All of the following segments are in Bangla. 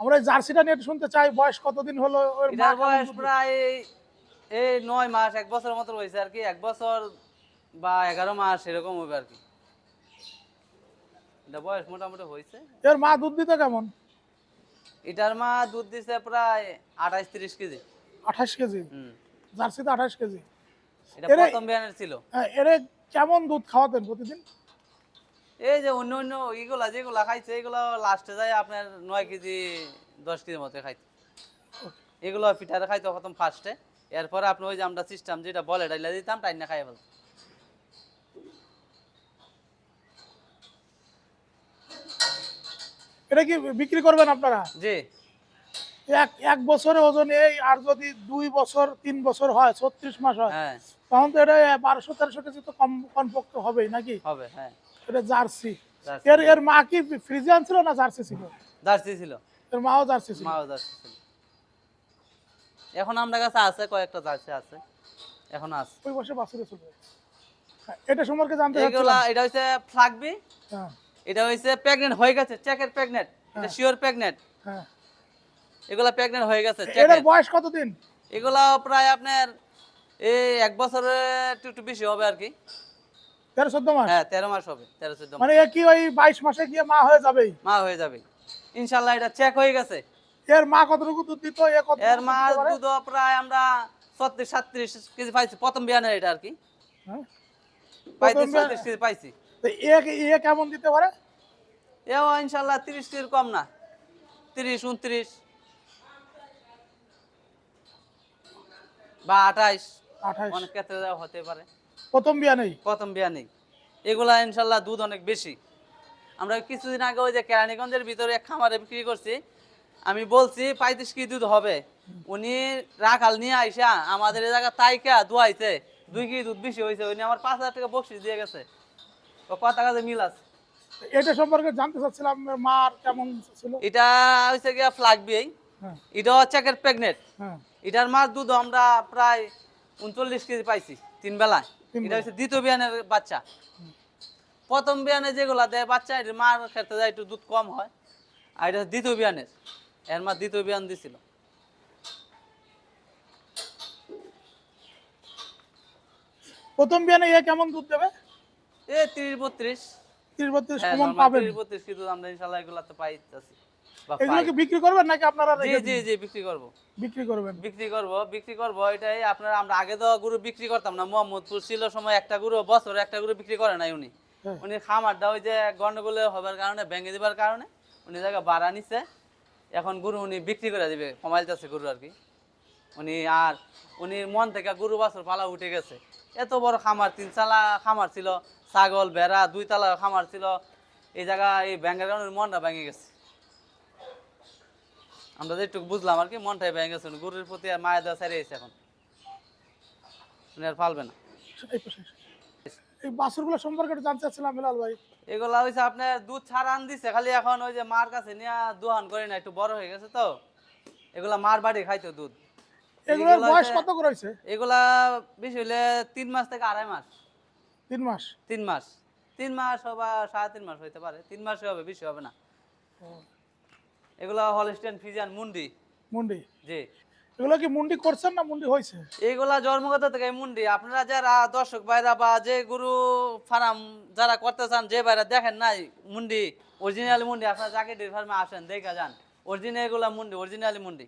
আমরা জার্সিটা নিয়ে শুনতে চাই বয়স কতদিন হলো ওর বয়স প্রায় এই নয় মাস এক বছর মতো হয়েছে আর কি এক বছর বা এগারো মাস এরকম হবে আর কি। এটা বয়স মোটামুটি হয়েছে? এর মা দুধ দিতে কেমন? এটার মা দুধ দিছে প্রায় আঠাশ তিরিশ কেজি। আঠাশ কেজি? হুম। জার্সিতে আঠাশ কেজি। এটা প্রথম বিয়ানের ছিল। হ্যাঁ, এরে কেমন দুধ খাওয়াতেন প্রতিদিন? এই যে অন্য অন্য ইগুলা যেগুলা খাইছে এগুলো লাস্টে যায় আপনার নয় কেজি দশ কেজি মতো খাইতে এগুলো পিঠারে খাইতো প্রথম ফার্স্টে এরপরে আপনি ওই যে আমরা সিস্টেম যেটা বলে ডাইলা দিতাম টাইনা খাই ফেলতাম। এটা কি বিক্রি করবেন আপনারা? জি। এক এক বছরে ওজন এই আর যদি দুই বছর তিন বছর হয় ছত্রিশ মাস হয় হ্যাঁ। তখন তো এটা বারোশো তেরোশো কেজি তো কম কমপক্ষে হবেই নাকি? হবে হ্যাঁ। এটা জার্সি। এর এর মা কি ফ্রিজিয়ান ছিল না জার্সি ছিল? জার্সি ছিল। এর মাও জার্সি ছিল। মাও জার্সি ছিল। এখন আমরা কাছে আছে কয়েকটা জার্সি আছে। এখন আছে। ওই ছিল হ্যাঁ, এটা সম্পর্কে জানতে এগুলা এটা হচ্ছে ফ্লাগবি হ্যাঁ। এটা হচ্ছে প্রেগনেন্ট হয়ে গেছে চেকের প্রেগনেন্ট। এটা হ্যাঁ। Sure pregnant. হ্যাঁ। এগুলা প্রেগনেন্ট হয়ে গেছে এটার বয়স কতদিন? এগুলা প্রায় আপনার এই এক বছরের একটু বেশি হবে আর কি। তেরো চোদ্দ মাস? হ্যাঁ তেরো মাস হবে তেরো চোদ্দ মানে কি ওই বাইশ মাসে গিয়ে মা হয়ে যাবেই? মা হয়ে যাবে। ইনশাল্লাহ এটা চেক হয়ে গেছে। এর মা কতটুকু দুধ দিত এর মা দুধ প্রায় আমরা ছত্রিশ সাতত্রিশ কেজি পাইছি প্রথম বিয়ানের এটা আর কি। হ্যাঁ? পাইছি ছত্রিশ কেজি পাইছি। এ কেমন দিতে পারে? এও ইনশাল্লাহ তিরিশ কেজির কম না। তিরিশ উনত্রিশ। বা আঠাইশ। অনেক ক্ষেত্রে হতে পারে। প্রথম বিয়া নেই? প্রথম বিয়া নেই। এগুলা ইনশাল্লাহ দুধ অনেক বেশি। আমরা কিছুদিন আগে ওই যে কেরানীগঞ্জের ভিতরে এক খামারে বিক্রি করছি। আমি বলছি পঁয়ত্রিশ কেজি দুধ হবে। উনি রাখাল নিয়ে আইসা আমাদের এই জায়গা তাইকা দুয়াইছে। দুই কেজি দুধ বেশি হয়েছে উনি আমার পাঁচ হাজার টাকা বকশিস দিয়ে গেছে। ও কথা কাজে মিল আছে। এটা সম্পর্কে জানতে চাচ্ছিলাম মার কেমন ছিল? এটা হয়েছে গিয়া ফ্লাগ বিয়ে। হ্যাঁ। এটা হচ্ছে একের প্রেগনেন্ট হ্যাঁ। এটার মার দুধ আমরা প্রায় উনচল্লিশ কেজি পাইছি তিন বেলায়। এটা হচ্ছে দ্বিতীয় বিয়ানের বাচ্চা। প্রথম বিয়ানে যেগুলা দেয় বাচ্চা এটার মার ক্ষেত্রে যায় একটু দুধ কম হয়। আর এটা দ্বিতীয় বিয়ানের। এর মা দ্বিতীয় বিয়ান দিছিল। প্রথম বিয়ানে এ কেমন দুধ দেবে? এ তিরিশ বত্রিশ। তিরিশ বত্রিশ হ্যাঁ কমন normal পাবেন। তিরিশ বত্রিশ কিন্তু আমরা ইনশাল্লাহ এগুলাতে পাইতেছি। বা এগুলো কি বিক্রি করবেন নাকি আপনারা জি জি জি বিক্রি করব। বিক্রি করবেন। বিক্রি করব বিক্রি করব এটাই আপনার আমরা আগে তো গরু বিক্রি করতাম না মোহাম্মদপুর ছিল সময় একটা গরু বছরে একটা গরু বিক্রি করে নাই উনি। হ্যাঁ। উনি খামারটা ওই যে গন্ডগোলে হবার কারণে ভেঙে দিবার কারণে উনি জায়গা বাড়া নিছে। এখন গরু উনি বিক্রি করে দিবে কমাইতেছে গরু আর কি। উনি আর উনি মন থেকে গরু বাছর পালা উঠে গেছে। এত বড় খামার তিন চালা খামার ছিল ছাগল ভেড়া দুই তালা খামার ছিল। এই জায়গা এই ব্যাঙ্গের কারণে মনটা ভেঙে গেছে। আমরা যেটুকু বুঝলাম আর কি মনটাই ভেঙে গেছে। গরুর প্রতি আর মায়া দেওয়া ছাড়িয়েছে এখন। উনি আর পালবে না। এই বাছুরগুলো সম্পর্কে একটু জানতে চাচ্ছিলাম বিলাল ভাই। এগুলা আপনার দুধ ছাড়া আন দিছে খালি এখন ওই যে মার কাছে নিয়ে দোহান করে না একটু বড় হয়ে গেছে তো। এগুলা মার বাড়ি খাইতো দুধ। এগুলোর বয়স কত করে এগুলা বেশি হইলে তিন মাস থেকে আড়াই মাস। তিন মাস? তিন মাস। তিন মাস বা সাড়ে তিন মাস হইতে পারে। তিন মাসই হবে বেশি হবে না। এগুলা হলস্টেন ফিজিয়ান মুন্ডি। মুন্ডি? জি। এগুলো কি মুন্ডি করছেন না মুন্ডি হয়েছে এইগুলা জন্মগত থেকে মুন্ডি। আপনারা যারা দর্শক ভাইরা বা যে গুরু ফার্ম যারা করতে চান যে ভাইরা দেখেন নাই মুন্ডি অরিজিনাল মুন্ডি আপনারা যাকে ফার্মে আসেন দেখা যান। অরিজিনাল এগুলা মুন্ডি অরিজিনালি মুন্ডি।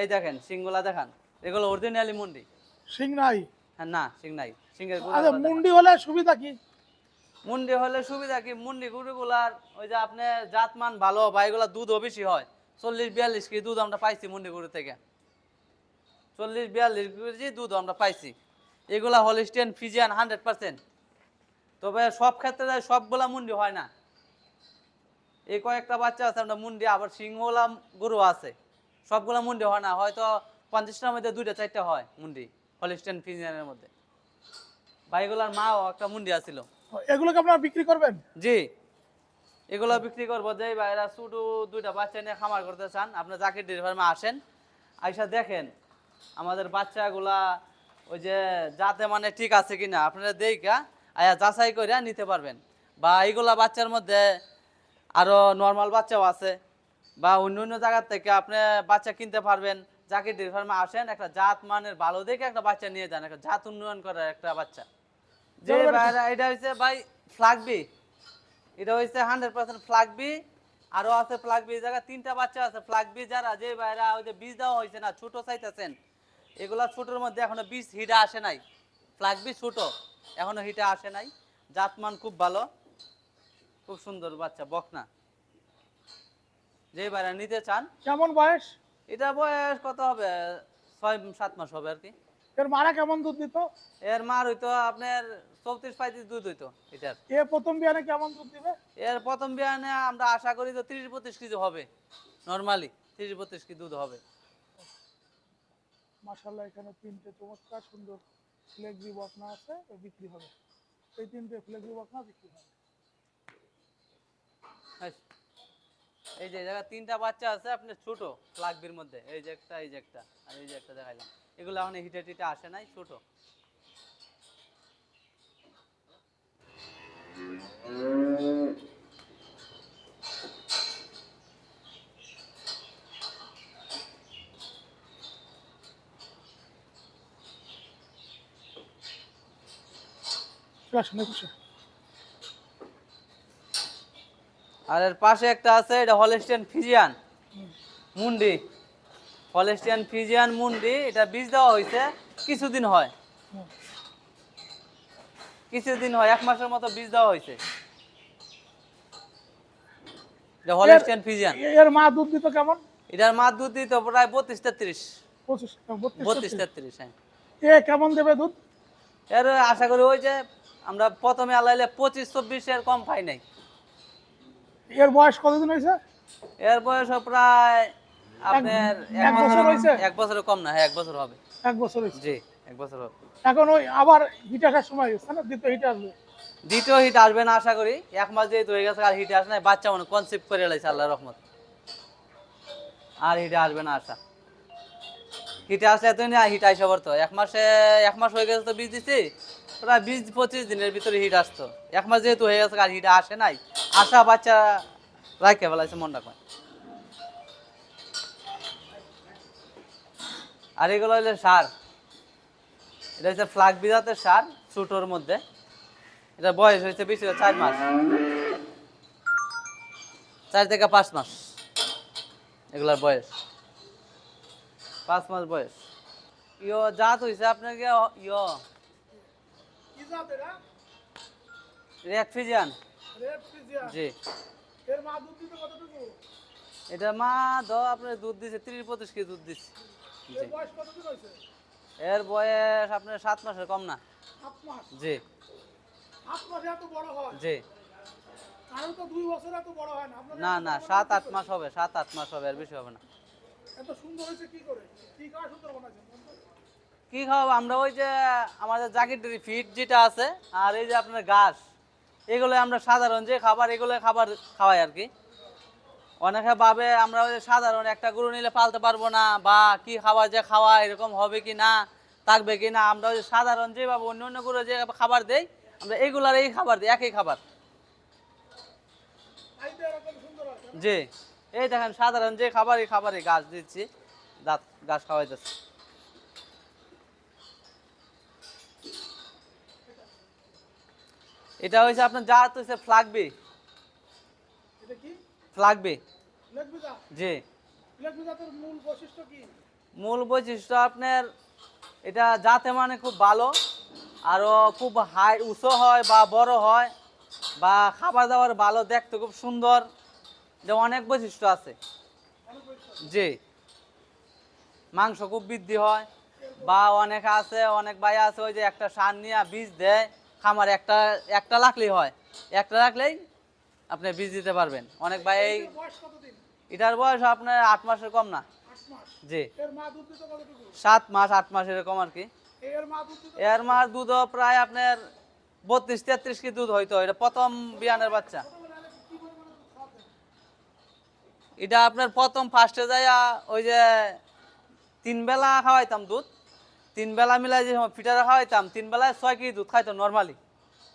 এই দেখেন সিংগুলা দেখান। এগুলো অরিজিনালি মুন্ডি। সিং নাই হ্যাঁ না সিং নাই সিংয়ের আচ্ছা মুন্ডি হলে সুবিধা কি? মুন্ডি হলে সুবিধা কি? মুন্ডি গরুগুলার ওই যে আপনি জাতমান ভালো বা এগুলা দুধও বেশি হয়। চল্লিশ, বিয়াল্লিশ কেজি দুধ আমরা পাইছি মুন্ডি গরু থেকে। চল্লিশ, বিয়াল্লিশ কেজি দুধ আমরা পাইছি। এগুলা হলিস্টিয়ান ফিজিয়ান হান্ড্রেড পার্সেন্ট তবে সব ক্ষেত্রে সবগুলা মুন্ডি হয় না। এই কয়েকটা বাচ্চা আছে, আমরা মুন্ডি, আবার সিংহলা গরু আছে। সবগুলা মুন্ডি হয় না, হয়তো পঞ্চাশটার মধ্যে দুইটা, চারটা হয় মুন্ডি হলিস্টিয়ান ফিজিয়ানের মধ্যে। ভাইগুলার মাও একটা মুন্ডি আছিল। এগুলোকে আপনারা বিক্রি করবেন? জি। এগুলো বিক্রি করব যে ভাইরা শুধু দুইটা বাচ্চা নিয়ে খামার করতে চান আপনি জাকির ডেয়ারি ফার্মে আসেন। আইসা দেখেন, আমাদের বাচ্চাগুলা ওই যে যাতে মানে ঠিক আছে কিনা, আপনারা দেখা আয়া যাচাই করে নিতে পারবেন। বা এইগুলা বাচ্চার মধ্যে আরও নর্মাল বাচ্চাও আছে, বা অন্য অন্য জায়গার থেকে আপনি বাচ্চা কিনতে পারবেন। জাকির ডেয়ারি ফার্মে আসেন, একটা জাত মানের ভালো দেখে একটা বাচ্চা নিয়ে যান, একটা জাত উন্নয়ন করার একটা বাচ্চা। যে এটা হচ্ছে ভাই ফ্লাগবি এটা হান্ড্রেড পার্সেন্ট ফ্লাগবি আরও আছে ফ্লাগবি জায়গা তিনটা বাচ্চা আছে ফ্লাগবি যারা যে ভাইরা ওই যে বীজ দেওয়া হয়েছে না ছোট চাইতেছেন। এগুলা ছোটোর মধ্যে এখনও বীজ হিটা আসে নাই। ফ্লাগবি ছোট এখনও হিটা আসে নাই। জাতমান খুব ভালো। খুব সুন্দর বাচ্চা বকনা। যে ভাইরা নিতে চান। কেমন বয়স? এটা বয়স কত হবে? ছয় সাত মাস হবে আর কি। এর মারা কেমন দুধ দিত? এর মার হইতো আপনার চৌত্রিশ পঁয়ত্রিশ দুধ হইতো এটার এ প্রথম বিয়ানে কেমন দুধ দিবে? এর প্রথম বিয়ানে আমরা আশা করি তো তিরিশ বত্রিশ কেজি হবে। নর্মালি তিরিশ বত্রিশ কেজি দুধ হবে। মাশাল্লাহ এখানে তিনটে চমৎকার সুন্দর ফ্লেগবি বকনা আছে বিক্রি হবে। এই তিনটে ফ্লেগবি বকনা বিক্রি হবে। এই যে জায়গা তিনটা বাচ্চা আছে, আপনার ছোট ফ্লাগবির মধ্যে। এই যে একটা, এই যে একটা, আর এই যে একটা দেখাইলাম। এগুলো এখন হিটে টিটে আসে নাই, ছোট। আসুন একুশে আর এর পাশে একটা আছে এটা হলেস্টিয়ান ফিজিয়ান মুন্ডি। হলেস্টিয়ান ফিজিয়ান মুন্ডি এটা বীজ দেওয়া হয়েছে কিছুদিন হয়। কিছুদিন হয় এক মাসের মতো বীজ দেওয়া হয়েছে। এটা হলেস্টিয়ান ফিজিয়ান। এর মা দুধ দিত কেমন? এটার মা দুধ দিত প্রায় বত্রিশ তেত্রিশ। বত্রিশ বত্রিশ তেত্রিশ। তেত্রিশ হ্যাঁ। এ কেমন দেবে দুধ? এর আশা করি ওই যে আমরা প্রথমে আলাইলে পঁচিশ চব্বিশ এর কম খাই নাই। এর বয়স কতদিন হয়েছে? এর বয়স প্রায় আপনার এক বছর বছর হয়েছে? এক বছরের কম না হ্যাঁ এক বছর হবে। এক বছর হয়েছে? জি এক বছর হবে। এখন ওই আবার হিট আসার সময় গেছে না? দ্বিতীয় হিট আসবে? দ্বিতীয় হিট আসবে না আশা করি। এক মাস যেহেতু হয়ে গেছে আর হিটে আসে না বাচ্চা মানে কনসেপ্ট করে লাইছে আল্লাহ রহমত। আর হিটে আসবে না আশা। হিটে আসলে এতই না হিট আইসা পড়তো। এক মাসে এক মাস হয়ে গেছে তো বীজ দিছি প্রায় বিশ পঁচিশ দিনের ভিতরে হিট আসতো। এক মাস যেহেতু হয়ে গেছে আর হিটে আসে নাই আশা বাচ্চা রাখে ফেলাইছে মনটা কয় আর এগুলো হইলে সার। এটা হচ্ছে ফ্লাগ বিজাতের সার ছোটোর মধ্যে। এটা বয়স হয়েছে বেশি চার মাস। চার থেকে পাঁচ মাস এগুলার বয়স। পাঁচ মাস বয়স। ইয়ো জাত হয়েছে আপনাকে কি ইয়ো কি জি। এর মা দুধ দিত কতটুকু? এটা মা দ আপনার দুধ দিছে তিরিশ পঁচিশ কেজি দুধ দিচ্ছে এর বয়স কতদিন হয়েছে? এর বয়স আপনার সাত মাসের কম না। সাত মাস? জি। সাত মাসে এত বড় হয়? জি। কারণ তো দুই বছর এত বড় হয় না। না না সাত আট মাস হবে সাত আট মাস হবে আর বেশি হবে না। এত সুন্দর হয়েছে কি করে? কি কাজ সুন্দর বানাইছেন কি খাওয়াবো? আমরা ওই যে আমাদের জাকির ফিট যেটা আছে আর এই যে আপনার ঘাস এগুলো আমরা সাধারণ যে খাবার, এগুলো খাবার খাওয়াই আর কি। অনেকে ভাবে আমরা ওই সাধারণ একটা গরু নিলে পালতে পারব না, বা কি খাবার যে খাওয়া, এরকম হবে কি না, থাকবে কি না, আমরা ওই সাধারণ যেভাবে অন্য অন্য গরু যে খাবার দেই, আমরা এগুলার এই খাবার দিই, একই খাবার? জি। এই দেখেন, সাধারণ যে খাবার এই খাবারই গাছ দিচ্ছি, দাঁত গাছ খাওয়াই যাচ্ছে এটা হয়েছে আপনার জাত হয়েছে ফ্লাগবি এটা কি? ফ্লাগবি জি। মূল বৈশিষ্ট্য কি? মূল বৈশিষ্ট্য আপনার এটা জাতে মানে খুব ভালো আরও খুব হাই উঁচু হয় বা বড় হয় বা খাবার দাবার ভালো দেখতে খুব সুন্দর যে অনেক বৈশিষ্ট্য আছে। জি। মাংস খুব বৃদ্ধি হয় বা অনেক আছে অনেক ভাই আছে ওই যে একটা সার নিয়ে বীজ দেয় খামার একটা একটা রাখলেই হয়। একটা রাখলেই আপনি বীজ দিতে পারবেন। অনেক ভাই এটার বয়স আপনার আট মাসের কম না। জি। সাত মাস আট মাস এরকম আর কি। এর মাস দুধ প্রায় আপনার বত্রিশ তেত্রিশ কি দুধ হইতো। এটা প্রথম বিয়ানের বাচ্চা। এটা আপনার প্রথম ফার্স্টে যাইয়া ওই যে তিন বেলা খাওয়াইতাম দুধ। তিন বেলা মিলাই যে ফিটারে খাওয়াইতাম, তিন বেলায় ছয় কেজি দুধ খাইতো নর্মালি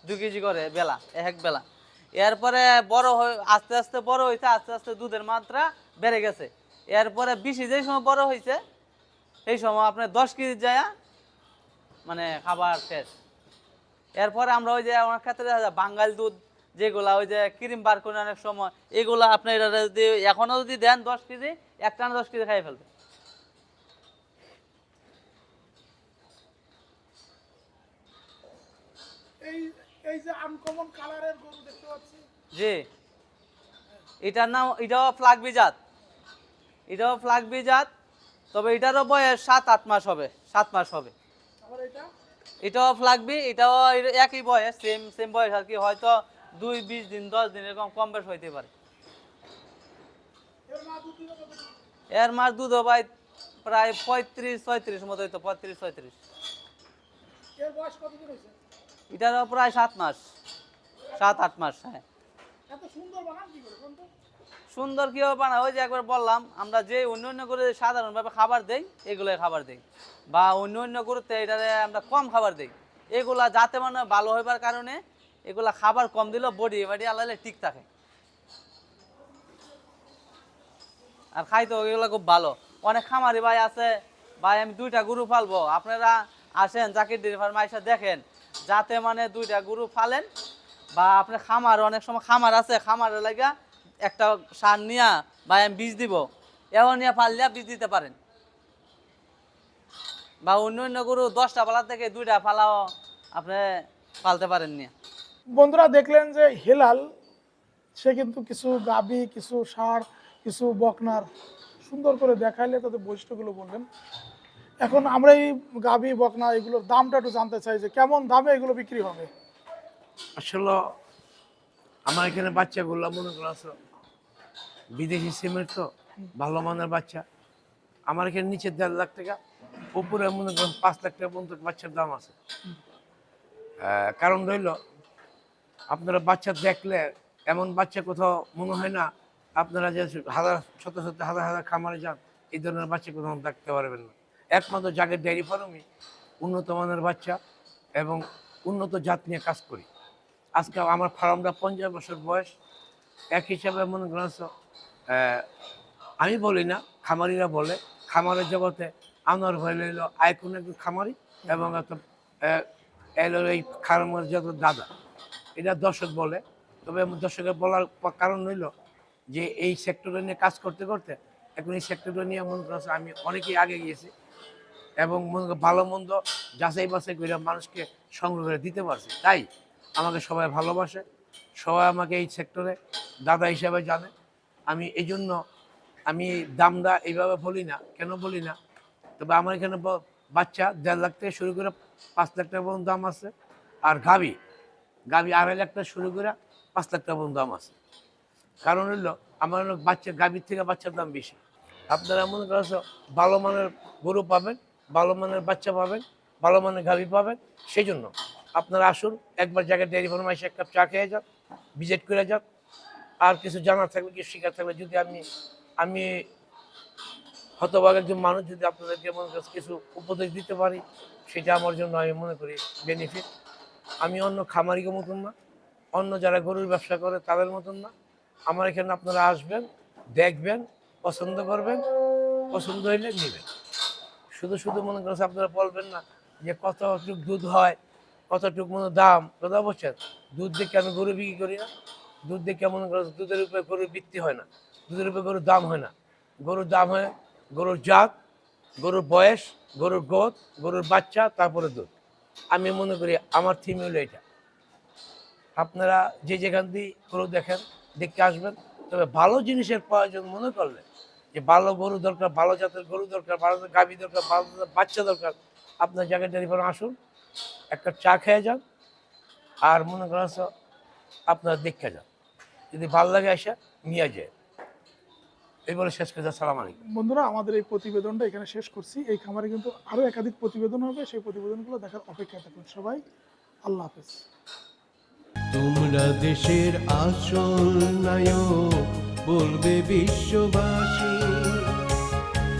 দু কেজি করে বেলা এক বেলা। এরপরে বড় হয়ে আস্তে আস্তে বড় হয়েছে আস্তে আস্তে দুধের মাত্রা বেড়ে গেছে। এরপরে বেশি যেই সময় বড় হয়েছে সেই সময় আপনার দশ কেজি যায় মানে খাবার শেষ। এরপরে আমরা ওই যে আমার ক্ষেত্রে দেখা যায় বাঙ্গাল দুধ, যেগুলা ওই যে ক্রিম বার করে অনেক সময়, এগুলা আপনি এটা যদি এখনও যদি দেন দশ কেজি একটা না দশ কেজি খাই ফেলবে এই এই যে আনকমন কালারের গরু দেখতে পাচ্ছি। জি। এটার নাম এটাও ফ্লাগবি জাত এটাও ফ্লাগবি জাত তবে এটারও বয়স সাত আট মাস হবে সাত মাস হবে। এটাও ফ্লাগবি এটাও একই বয়স সেম সেম বয়স আর কি হয়তো দুই বিশ দিন দশ দিন এরকম কম বেশ হইতে পারে। এর মাস দুধ ভাই প্রায় পঁয়ত্রিশ ছয়ত্রিশ মতো হইতো পঁয়ত্রিশ ছয়ত্রিশ। এর বয়স কতদিন হয়েছে? এটারও প্রায় সাত মাস। সাত আট মাস হ্যাঁ। সুন্দর কীভাবে বানা ওই যে একবার বললাম আমরা যে অন্য অন্য করে সাধারণভাবে খাবার দেই এগুলোই খাবার দেই। বা অন্য অন্য করতে এটাতে আমরা কম খাবার দেই। এগুলা যাতে মানে ভালো হইবার কারণে এগুলা খাবার কম দিলেও বডি বাডি আলাদা ঠিক থাকে। আর খাইতো এগুলো খুব ভালো। অনেক খামারি ভাই আছে ভাই আমি দুইটা গরু ফালবো আপনারা আসেন জাকির ডেরি ফার্মে দেখেন। যাতে মানে দুইটা গরু ফালেন, বা আপনার খামার অনেক সময় খামার আছে, খামারের লাগা একটা সার নিয়া বা আমি বীজ দিব, এও নিয়ে ফাললে বীজ দিতে পারেন। বা অন্য অন্য গরু দশটা পালা থেকে দুইটা ফালাও আপনি পালতে পারেন নিয়ে। বন্ধুরা দেখলেন যে হেলাল, সে কিন্তু কিছু গাবি, কিছু সার, কিছু বকনার সুন্দর করে দেখাইলে তাদের বৈশিষ্ট্যগুলো বললেন। এখন আমরা এই গাবি, বকনা এগুলোর দামটা একটু জানতে চাই যে কেমন দামে এগুলো বিক্রি হবে? আসলে আমার এখানে বাচ্চাগুলো, মনে করো আছে বিদেশি সিমের তো, ভালো মানের বাচ্চা। আমার এখানে নিচে দেড় লাখ টাকা, উপরে মনে করেন পাঁচ লাখ টাকা পর্যন্ত বাচ্চার দাম আছে। কারণ রইল, আপনারা বাচ্চা দেখলে, এমন বাচ্চা কোথাও মনে হয় না, আপনারা যে হাজার, শত শত, হাজার হাজার খামারে যান, এই ধরনের বাচ্চা কোথাও দেখতে পারবেন না। একমাত্র জাগের ডেয়ারি ফার্মই উন্নত মানের বাচ্চা এবং উন্নত জাত নিয়ে কাজ করি। আজকে আমার ফার্মটা পঞ্চাশ বছর বয়স। এক হিসাবে মনে করেন আমি বলি না খামারিরা বলে। খামারের জগতে আনোয়ার ভাই লইল আইকুন একজন খামারি এবং আহ, এলো এই খামারের যত দাদা এটা দর্শক বলে। তবে দর্শকের বলার কারণ হইল যে এই সেক্টরে নিয়ে কাজ করতে করতে এখন এই সেক্টরে নিয়ে মনে করেন আমি অনেকেই আগে গিয়েছি। এবং ভালো মন্দ যাচাই বাছাই করে মানুষকে সংগ্রহ করে দিতে পারছি। তাই আমাকে সবাই ভালোবাসে, সবাই আমাকে এই সেক্টরে দাদা হিসাবে জানে। আমি এই জন্য আমি দামটা এইভাবে বলি না, কেন বলি না? তবে আমার এখানে বাচ্চা দেড় লাখ থেকে শুরু করে পাঁচ লাখ টাকা পর্যন্ত দাম আছে। আর গাবি গাবি আড়াই লাখ টাকা শুরু করে পাঁচ লাখ টাকা পর্যন্ত দাম আছে। কারণ হলো, আমার বাচ্চা, গাভীর থেকে বাচ্চার দাম বেশি। আপনারা মনে করছ ভালো মানের গরু পাবেন ভালো মানের বাচ্চা পাবেন, ভালো মানের গাভী পাবেন সেই জন্য আপনারা আসুন, একবার জায়গায় ডেয়ারি ফার্মে এসে এক কাপ চা খেয়ে যান ভিজিট করে যান। আর কিছু জানার থাকলে, কিছু শেখার থাকলে, যদি আমি আমি হতভাগ একজন মানুষ, যদি আপনাদেরকে মনে করছে কিছু উপদেশ দিতে পারি, সেটা আমার জন্য আমি মনে করি বেনিফিট আমি অন্য খামারিকে মতন না, অন্য যারা গরুর ব্যবসা করে তাদের মতন না। আমার এখানে আপনারা আসবেন, দেখবেন, পছন্দ করবেন, পছন্দ হইলে নেবেন। শুধু শুধু মনে করছে আপনারা বলবেন না যে কতটুক দুধ হয়, কতটুক মনে দাম কথা বলছেন দুধ দেখে আমি গরু বিক্রি করি না। দুধ দেখে মনে করছে দুধের উপরে গরুর বিক্রি হয় না। দুধের উপরে গরুর দাম হয় না। গরুর দাম হয় গরুর জাত, গরুর বয়স, গরুর গোদ, গরুর বাচ্চা, তারপরে দুধ। আমি মনে করি আমার থিম হলো এটা। আপনারা যে যেখান দিয়ে গরু দেখেন দেখতে আসবেন। তবে ভালো জিনিসের প্রয়োজন মনে করলে যে ভালো গরু দরকার ভালো জাতের গরু দরকার ভালো জাতের দরকার ভালো বাচ্চা দরকার আপনার জায়গায় টেলিফোন আসুন একটা চা খেয়ে যান আর মনে করেন আপনারা দেখে যান। যদি ভালো লাগে আসা নিয়ে যায় এই বলে শেষ করে সালাম আলাইকুম। বন্ধুরা আমাদের এই প্রতিবেদনটা এখানে শেষ করছি। এই খামারে কিন্তু আরও একাধিক প্রতিবেদন হবে সেই প্রতিবেদনগুলো দেখার অপেক্ষা থাকুন সবাই। আল্লাহ হাফেজ। তোমরা দেশের আসল নায়ক বলবে বিশ্ববাসী।